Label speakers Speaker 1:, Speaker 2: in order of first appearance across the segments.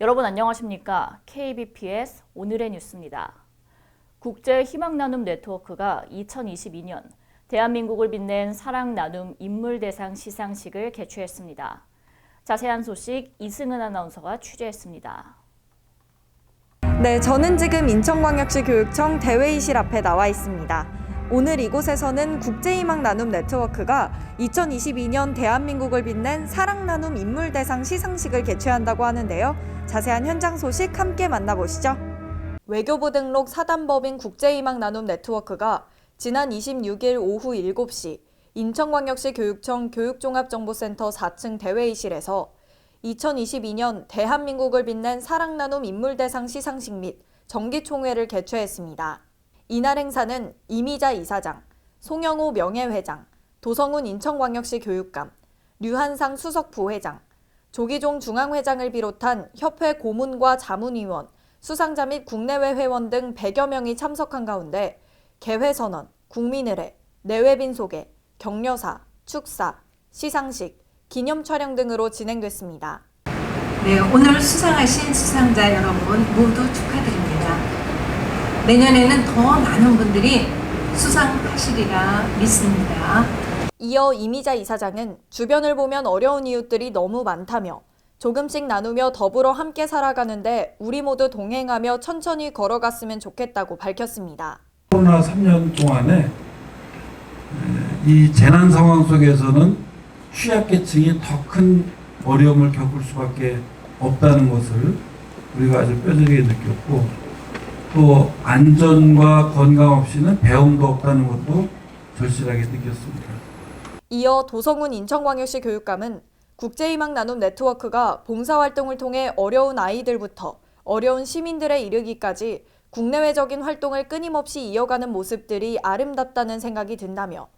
Speaker 1: 여러분 안녕하십니까? KBPS 오늘의 뉴스입니다. 국제 희망 나눔 네트워크가 2022년 대한민국을 빛낸 사랑 나눔 인물 대상 시상식을 개최했습니다. 자세한 소식 이승은 아나운서가 취재했습니다.
Speaker 2: 네, 저는 지금 인천광역시 교육청 대회의실 앞에 나와 있습니다. 오늘 이곳에서는 국제희망 나눔 네트워크가 2022년 대한민국을 빛낸 사랑 나눔 인물 대상 시상식을 개최한다고 하는데요. 자세한 현장 소식 함께 만나보시죠. 외교부 등록 사단법인 국제희망 나눔 네트워크가 지난 26일 오후 7시 인천광역시 교육청 교육종합정보센터 4층 대회의실에서 2022년 대한민국을 빛낸 사랑나눔 인물대상 시상식 및 정기총회를 개최했습니다. 이날 행사는 이미자 이사장, 송영호 명예회장, 도성훈 인천광역시 교육감, 류한상 수석 부회장, 조기종 중앙회장을 비롯한 협회 고문과 자문위원, 수상자 및 국내외 회원 등 100여 명이 참석한 가운데 개회선언, 국민의례, 내외빈 소개, 격려사, 축사, 시상식, 기념 촬영 등으로 진행됐습니다.
Speaker 3: 네, 오늘 수상하신 수상자 여러분 모두 축하드립니다. 내년에는 더 많은 분들이 수상하시리라 믿습니다.
Speaker 2: 이어 이미자 이사장은 주변을 보면 어려운 이웃들이 너무 많다며 조금씩 나누며 더불어 함께 살아가는데 우리 모두 동행하며 천천히 걸어갔으면 좋겠다고 밝혔습니다.
Speaker 4: 코로나 3년 동안에 에, 이 재난 상황 속에서는 취약계층이 더 큰 어려움을 겪을 수밖에 없다는 것을 우리가 아주 뼈저리게 느꼈고 또 안전과 건강 없이는 배움도 없다는 것도 절실하게 느꼈습니다.
Speaker 2: 이어 도성훈 인천광역시 교육감은 국제희망 나눔 네트워크가 봉사활동을 통해 어려운 아이들부터 어려운 시민들에 이르기까지 국내외적인 활동을 끊임없이 이어가는 모습들이 아름답다는 생각이 든다며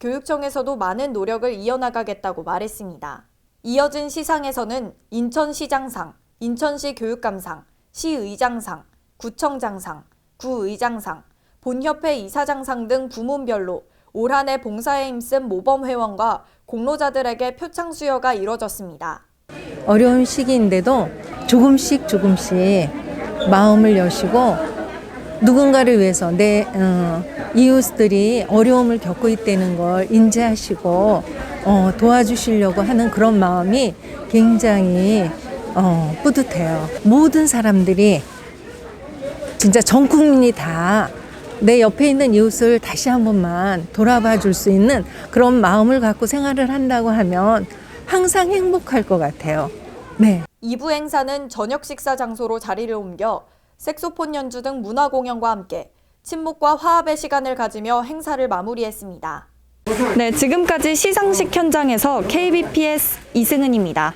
Speaker 2: 교육청에서도 많은 노력을 이어나가겠다고 말했습니다. 이어진 시상에서는 인천시장상, 인천시 교육감상, 시의장상, 구청장상, 구의장상, 본협회 이사장상 등 부문별로 올 한해 봉사에 힘쓴 모범 회원과 공로자들에게 표창 수여가 이뤄졌습니다.
Speaker 5: 어려운 시기인데도 조금씩 조금씩 마음을 여시고 누군가를 위해서 내 어, 이웃들이 어려움을 겪고 있다는 걸 인지하시고 어, 도와주시려고 하는 그런 마음이 굉장히 어, 뿌듯해요. 모든 사람들이 진짜 전 국민이 다 내 옆에 있는 이웃을 다시 한 번만 돌아봐 줄 수 있는 그런 마음을 갖고 생활을 한다고 하면 항상 행복할 것 같아요. 네.
Speaker 2: 2부 행사는 저녁 식사 장소로 자리를 옮겨 색소폰 연주 등 문화 공연과 함께 친목과 화합의 시간을 가지며 행사를 마무리했습니다. 네, 지금까지 시상식 현장에서 KBPS 이승은입니다.